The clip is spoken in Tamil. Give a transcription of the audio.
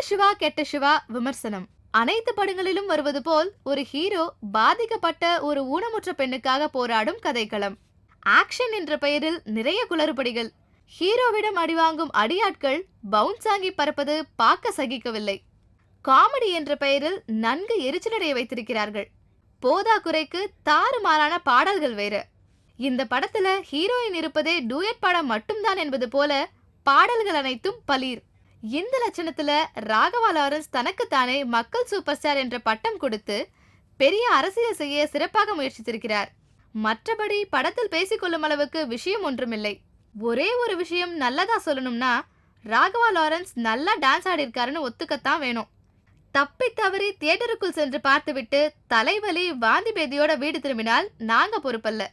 சிவா கெட்ட சிவா விமர்சனம். அனைத்து படங்களிலும் வருவது போல் ஒரு ஹீரோ பாதிக்கப்பட்ட ஒரு ஊனமுற்ற பெண்ணுக்காக போராடும் கதைக்களம். ஆக்ஷன் என்ற பெயரில் நிறைய குளறுபடிகள். ஹீரோவிடம் அடிவாங்கும் அடியாட்கள் பவுன்ஸ் ஆகி பறப்பது பார்க்க சகிக்கவில்லை. காமெடி என்ற பெயரில் நன்கு எரிச்சலடைய வைத்திருக்கிறார்கள். போதா குறைக்கு தாறுமாறான பாடல்கள் வேறு. இந்த படத்துல ஹீரோயின் இருப்பதே டூயட் படம் மட்டும்தான் என்பது போல பாடல்கள் அனைத்தும் பலீர். இந்த லட்சணத்துல ராகவா லாரன்ஸ் தனக்குத்தானே மக்கள் சூப்பர் ஸ்டார் என்ற பட்டம் கொடுத்து பெரிய அரசியல் செய்ய சிறப்பாக முயற்சித்திருக்கிறார். மற்றபடி படத்தில் பேசிக்கொள்ளும் அளவுக்கு விஷயம் ஒன்றுமில்லை. ஒரே ஒரு விஷயம் நல்லதா சொல்லணும்னா ராகவா லாரன்ஸ் நல்லா டான்ஸ் ஆடிருக்காருன்னு ஒத்துக்கத்தான் வேணும். தப்பி தவறி தியேட்டருக்குள் சென்று பார்த்துவிட்டு தலைவலி வாந்தி பேதியோட வீடு திரும்பினால் நாங்க பொறுப்பல்ல.